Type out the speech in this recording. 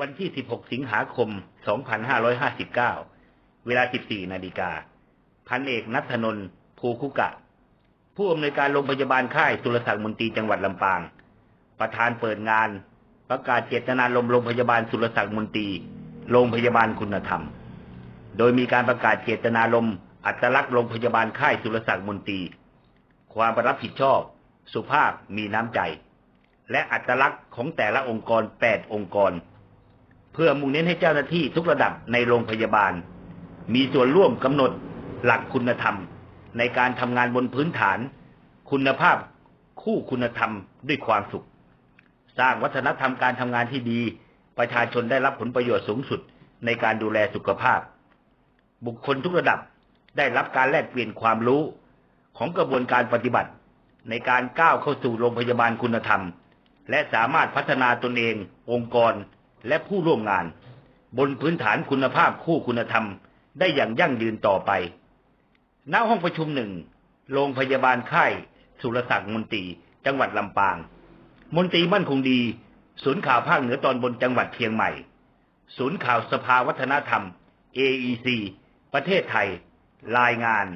วันที่ 16 สิงหาคม 2559 เวลา 14 นาฬิกา พันเอกนัทนนท์ภูคุกะ ผู้อำนวยการโรงพยาบาลค่ายสุรศักดิ์มนตรีจังหวัดลำปาง ประธานเปิดงาน ประกาศเจตนารมโรงพยาบาลสุรศักดิ์มนตรี โรงพยาบาลคุณธรรม โดยมีการประกาศเจตนารมอัตลักษณ์โรงพยาบาลค่ายสุรศักดิ์มนตรี ความรับผิดชอบ สุภาพมีน้ำใจ และอัตลักษณ์ของแต่ละองค์กร 8 องค์กร เพื่อมุ่งเน้นให้เจ้าหน้าที่ทุกระดับในโรงพยาบาล มีส่วนร่วมกำหนดหลักคุณธรรม ในการทำงานบนพื้นฐาน คุณภาพคู่คุณธรรมด้วยความสุข สร้างวัฒนธรรมการทำงานที่ดี ประชาชนได้รับผลประโยชน์สูงสุดในการดูแลสุขภาพ บุคคลทุกระดับได้รับการแลกเปลี่ยนความรู้ของกระบวนการปฏิบัติ ในการก้าวเข้าสู่โรงพยาบาลคุณธรรม และสามารถพัฒนาตนเอง องค์กร และผู้ร่วมงาน บนพื้นฐานคุณภาพคู่คุณธรรม ได้อย่างยั่งยืนต่อไป ณ ห้องประชุมหนึ่ง โรงพยาบาลค่าย สุรศักดิ์มนตรี จังหวัดลำปาง มนตรีมั่นคงดี ศูนย์ข่าวภาคเหนือตอนบนจังหวัดเชียงใหม่ ศูนย์ข่าวสภาวัฒนธรรม AEC ประเทศไทย รายงาน